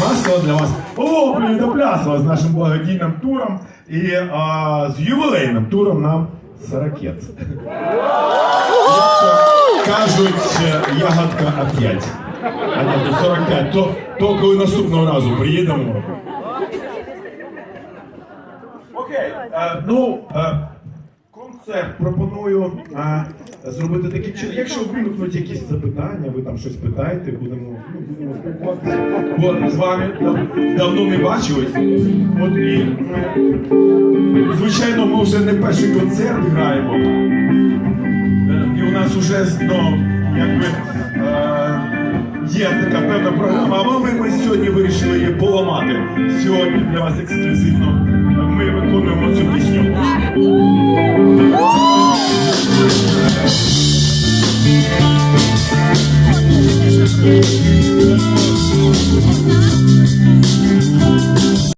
Масло для вас оплі до плясла з нашим благодійним туром и а, з ювілейним туром нам с ракет. Кажуть, ягодка опять. А ні, то 45. То, то коли наступного разу приїдемо. Окей, е, ну е, концерт пропоную е, зробити таким. Якщо виникнуть якісь запитання, ви там щось питаєте, будемо, ну, будемо спілкуватися. Бо з вами дав- давно не бачились. От і, е, звичайно, ми вже не перший концерт граємо. Вже знов, якби, е, є така певна програма, але ми, сьогодні вирішили її поламати. Сьогодні для вас ексклюзивно ми виконуємо цю пісню.